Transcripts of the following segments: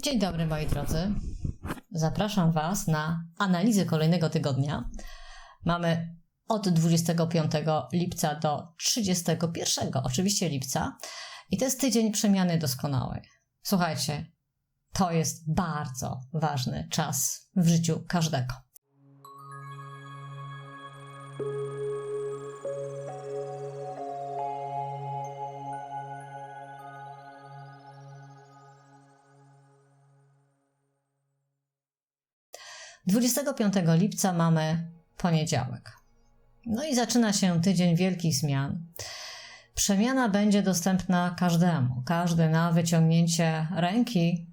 Dzień dobry moi drodzy. Zapraszam Was na analizę kolejnego tygodnia. Mamy od 25 lipca do 31 oczywiście lipca i to jest tydzień przemiany doskonałej. Słuchajcie, to jest bardzo ważny czas w życiu każdego. Dwudziestego piątego lipca mamy poniedziałek. No i zaczyna się tydzień wielkich zmian. Przemiana będzie dostępna każdemu. Każdy na wyciągnięcie ręki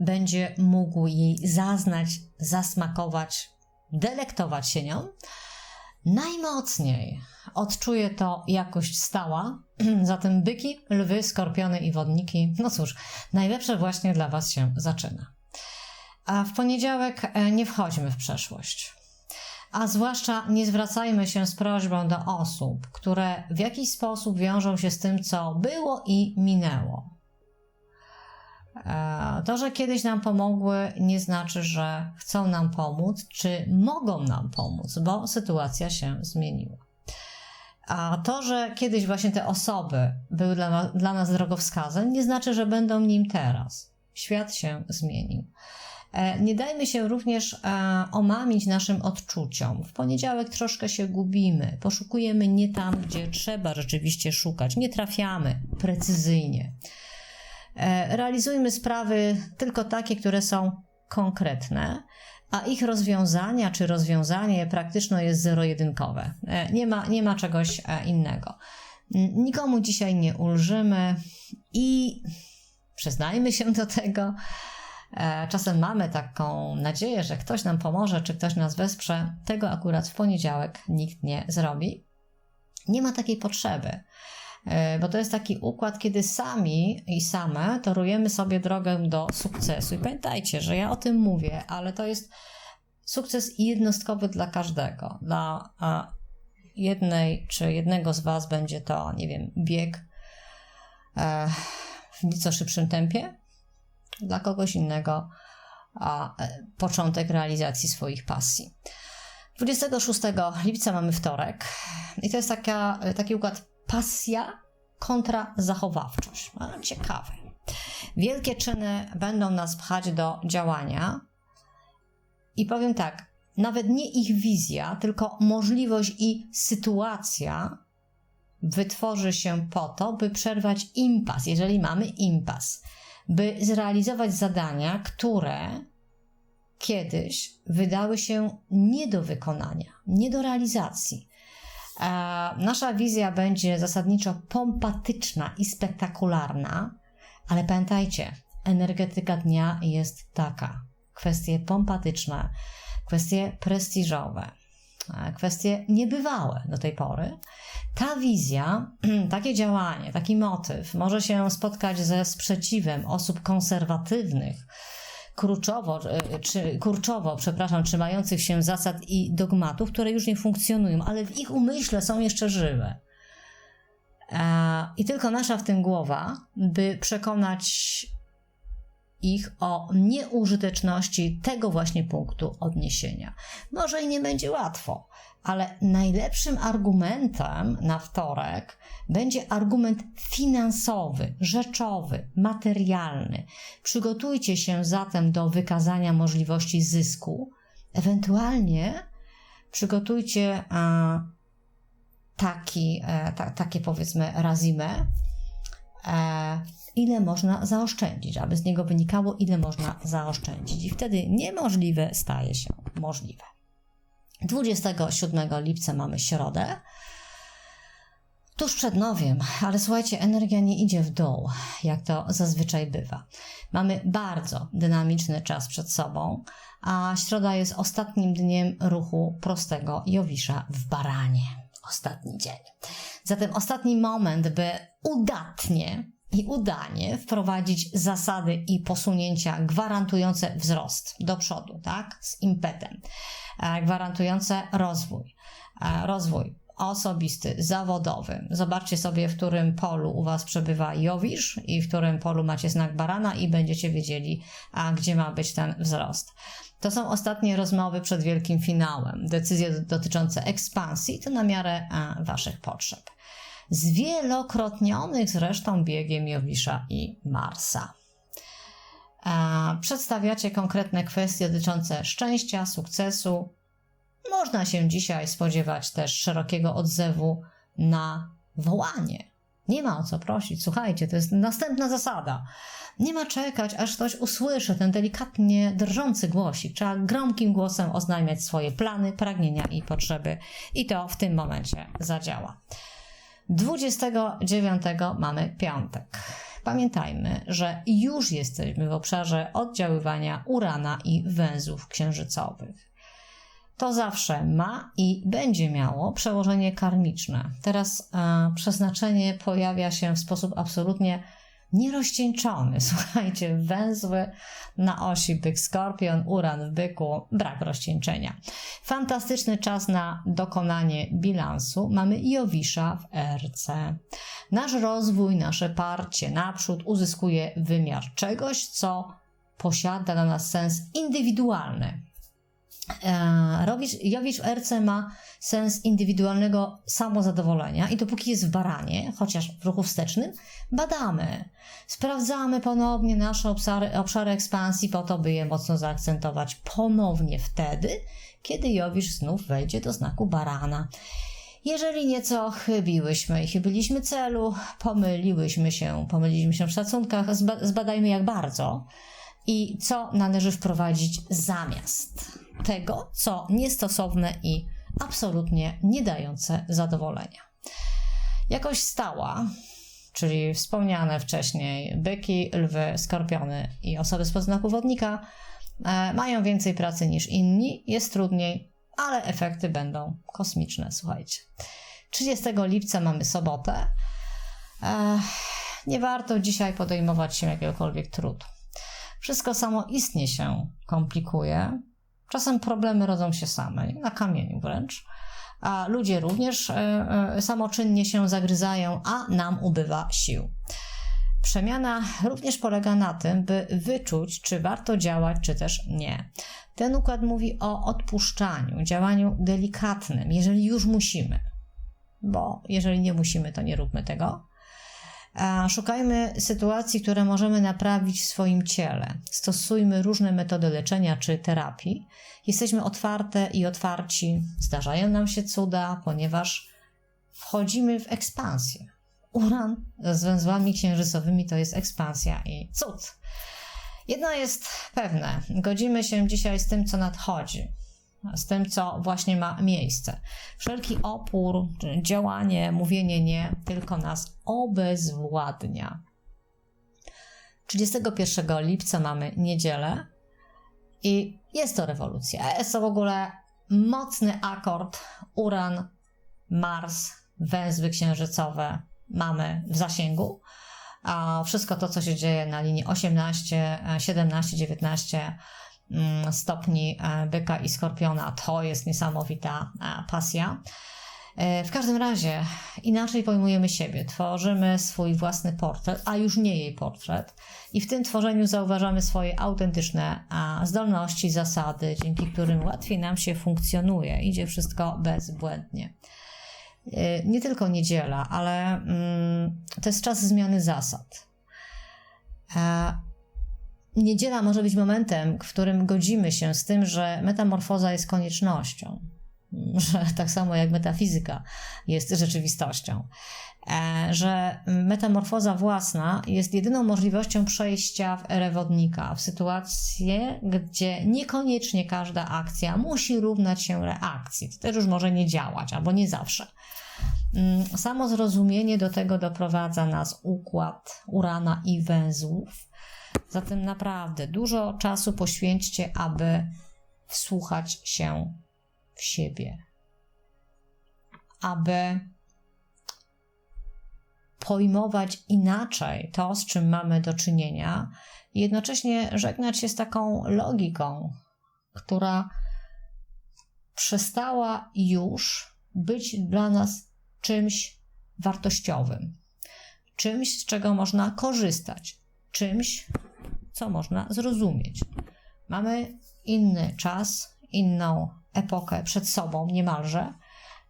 będzie mógł jej zaznać, zasmakować, delektować się nią. Najmocniej odczuje to jakość stała, zatem byki, lwy, skorpiony i wodniki. No cóż, najlepsze właśnie dla Was się zaczyna. A w poniedziałek e, nie wchodźmy w przeszłość. A zwłaszcza nie zwracajmy się z prośbą do osób, które w jakiś sposób wiążą się z tym, co było i minęło. E, to, że kiedyś nam pomogły, nie znaczy, że chcą nam pomóc, czy mogą nam pomóc, bo sytuacja się zmieniła. A to, że kiedyś właśnie te osoby były dla, dla nas drogowskazem, nie znaczy, że będą nim teraz. Świat się zmienił. E, nie dajmy się również e, omamić naszym odczuciom. W poniedziałek troszkę się gubimy, poszukujemy nie tam, gdzie trzeba rzeczywiście szukać, nie trafiamy precyzyjnie. E, realizujmy sprawy tylko takie, które są konkretne, a ich rozwiązania czy rozwiązanie praktyczne jest zero-jedynkowe. Nie ma, nie ma czegoś innego. Nikomu dzisiaj nie ulżymy i przyznajmy się do tego, czasem mamy taką nadzieję, że ktoś nam pomoże, czy ktoś nas wesprze. Tego akurat w poniedziałek nikt nie zrobi. Nie ma takiej potrzeby, e, bo to jest taki układ, kiedy sami i same torujemy sobie drogę do sukcesu. I pamiętajcie, że ja o tym mówię, ale to jest sukces jednostkowy dla każdego. Dla jednej czy jednego z Was będzie to, nie wiem, bieg e, w nieco szybszym tempie, dla kogoś innego a e, początek realizacji swoich pasji. 26 lipca mamy wtorek i to jest taka, taki układ pasja kontra zachowawczość. No, ciekawe. Wielkie czyny będą nas pchać do działania i powiem tak, nawet nie ich wizja, tylko możliwość i sytuacja wytworzy się po to, by przerwać impas, jeżeli mamy impas by zrealizować zadania, które kiedyś wydały się nie do wykonania, nie do realizacji. Nasza wizja będzie zasadniczo pompatyczna i spektakularna, ale pamiętajcie, energetyka dnia jest taka. Kwestie pompatyczne, kwestie prestiżowe, kwestie niebywałe do tej pory. Ta wizja, takie działanie, taki motyw może się spotkać ze sprzeciwem osób konserwatywnych, kurczowo, e, czy, kurczowo, przepraszam, trzymających się zasad i dogmatów, które już nie funkcjonują, ale w ich umyśle są jeszcze żywe. E, I tylko nasza w tym głowa, by przekonać ich o nieużyteczności tego właśnie punktu odniesienia. Może i nie będzie łatwo, ale najlepszym argumentem na wtorek będzie argument finansowy, rzeczowy, materialny. Przygotujcie się zatem do wykazania możliwości zysku. Ewentualnie przygotujcie a, taki, a, e, ta, takie powiedzmy razime, e, ile można zaoszczędzić, aby z niego wynikało, ile można zaoszczędzić. I wtedy niemożliwe staje się możliwe. 27 lipca mamy środę. Tuż przed nowiem, ale słuchajcie, energia nie idzie w dół, jak to zazwyczaj bywa. Mamy bardzo dynamiczny czas przed sobą, a środa jest ostatnim dniem ruchu prostego Jowisza w Baranie. Ostatni dzień. Zatem ostatni moment, by udatnie i udanie wprowadzić zasady i posunięcia gwarantujące wzrost do przodu, tak? Z impetem, e, gwarantujące rozwój. E, rozwój osobisty, zawodowy. Zobaczcie sobie, w którym polu u Was przebywa Jowisz i w którym polu macie znak barana i będziecie wiedzieli, a gdzie ma być ten wzrost. To są ostatnie rozmowy przed wielkim finałem. Decyzje dotyczące ekspansji to na miarę Waszych potrzeb. Zwielokrotnionych zresztą biegiem Jowisza i Marsa. Przedstawiacie konkretne kwestie dotyczące szczęścia, sukcesu. Można się dzisiaj spodziewać też szerokiego odzewu na wołanie. Nie ma o co prosić. Słuchajcie, to jest następna zasada. Nie ma czekać, aż ktoś usłyszy ten delikatnie drżący głosik. Trzeba gromkim głosem oznajmiać swoje plany, pragnienia i potrzeby, i to w tym momencie zadziała. 29 mamy piątek. Pamiętajmy, że już jesteśmy w obszarze oddziaływania urana i węzłów księżycowych. To zawsze ma i będzie miało przełożenie karmiczne. Teraz e, przeznaczenie pojawia się w sposób absolutnie nierozcieńczony. Słuchajcie, węzły na osi byk skorpion, uran w byku, brak rozcieńczenia. Fantastyczny czas na dokonanie bilansu. Mamy Jowisza w RC. Nasz rozwój, nasze parcie naprzód uzyskuje wymiar czegoś, co posiada dla nas sens indywidualny. E, Jowicz w RC ma sens indywidualnego samozadowolenia i dopóki jest w baranie, chociaż w ruchu wstecznym, badamy, sprawdzamy ponownie nasze obszary, obszary ekspansji po to, by je mocno zaakcentować ponownie wtedy, kiedy Jowicz znów wejdzie do znaku barana. Jeżeli nieco chybiłyśmy i chybiliśmy celu, pomyliłyśmy się, pomyliliśmy się w szacunkach, zbadajmy jak bardzo i co należy wprowadzić zamiast tego, co niestosowne i absolutnie nie dające zadowolenia. Jakość stała, czyli wspomniane wcześniej byki, lwy, skorpiony i osoby z podznaku wodnika, e, mają więcej pracy niż inni, jest trudniej, ale efekty będą kosmiczne, słuchajcie. 30 lipca mamy sobotę. E, nie warto dzisiaj podejmować się jakiegokolwiek trudu. Wszystko samo istnie się komplikuje, Czasem problemy rodzą się same, na kamieniu wręcz. A ludzie również e, e, samoczynnie się zagryzają, a nam ubywa sił. Przemiana również polega na tym, by wyczuć, czy warto działać, czy też nie. Ten układ mówi o odpuszczaniu, działaniu delikatnym, jeżeli już musimy. Bo jeżeli nie musimy, to nie róbmy tego. Szukajmy sytuacji, które możemy naprawić w swoim ciele. Stosujmy różne metody leczenia czy terapii. Jesteśmy otwarte i otwarci. Zdarzają nam się cuda, ponieważ wchodzimy w ekspansję. Uran z węzłami księżycowymi to jest ekspansja i cud. Jedno jest pewne: godzimy się dzisiaj z tym, co nadchodzi z tym, co właśnie ma miejsce. Wszelki opór, działanie, mówienie nie tylko nas obezwładnia. 31 lipca mamy niedzielę i jest to rewolucja. Jest to w ogóle mocny akord Uran, Mars, węzły księżycowe mamy w zasięgu. A wszystko to, co się dzieje na linii 18, 17, 19 Mm, stopni e, byka i skorpiona. To jest niesamowita e, pasja. E, w każdym razie inaczej pojmujemy siebie, tworzymy swój własny portret, a już nie jej portret, i w tym tworzeniu zauważamy swoje autentyczne zdolności, zasady, dzięki którym łatwiej nam się funkcjonuje, idzie wszystko bezbłędnie. Nie tylko niedziela, ale mm, to jest czas zmiany zasad. Niedziela może być momentem, w którym godzimy się z tym, że metamorfoza jest koniecznością, że tak samo jak metafizyka jest rzeczywistością, e, że metamorfoza własna jest jedyną możliwością przejścia w erę wodnika, w sytuację, gdzie niekoniecznie każda akcja musi równać się reakcji. To też już może nie działać, albo nie zawsze. Mm, samo zrozumienie do tego doprowadza nas układ urana i węzłów, Zatem naprawdę dużo czasu poświęćcie, aby wsłuchać się w siebie, aby pojmować inaczej to, z czym mamy do czynienia, i jednocześnie żegnać się z taką logiką, która przestała już być dla nas czymś wartościowym, czymś, z czego można korzystać, czymś, co można zrozumieć. Mamy inny czas, inną epokę przed sobą niemalże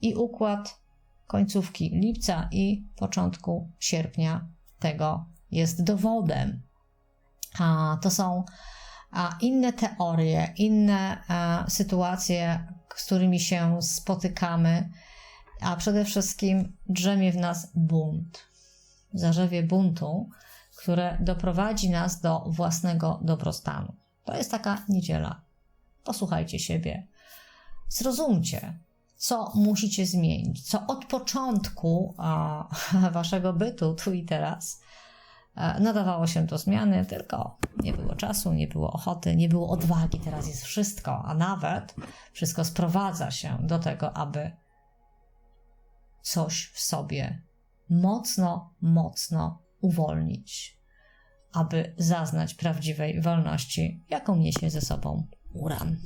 i układ końcówki lipca i początku sierpnia tego jest dowodem. A to są a inne teorie, inne a, sytuacje, z którymi się spotykamy, a przede wszystkim drzemie w nas bunt. Zarzewie buntu, które doprowadzi nas do własnego dobrostanu. To jest taka niedziela. Posłuchajcie siebie. Zrozumcie, co musicie zmienić, co od początku a, waszego bytu tu i teraz e, nadawało się do zmiany, tylko nie było czasu, nie było ochoty, nie było odwagi. Teraz jest wszystko, a nawet wszystko sprowadza się do tego, aby coś w sobie mocno, mocno uwolnić, aby zaznać prawdziwej wolności, jaką niesie ze sobą uran.